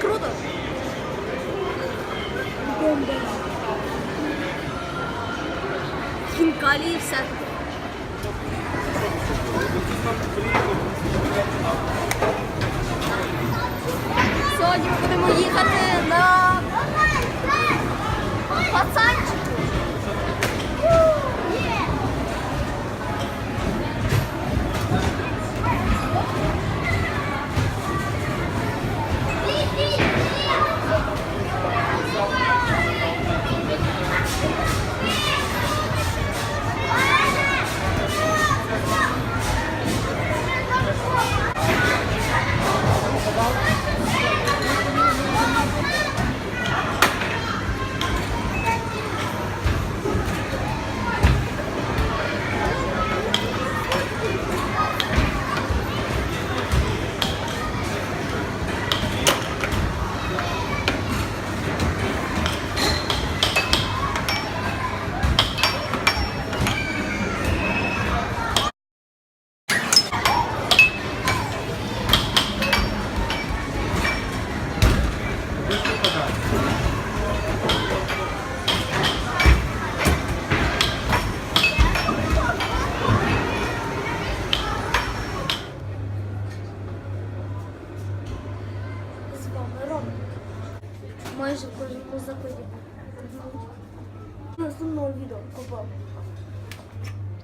Круто. Бомба. Сьогодні будемо їхати на What's on Майже кожному заході. Наступного відео. Па-па.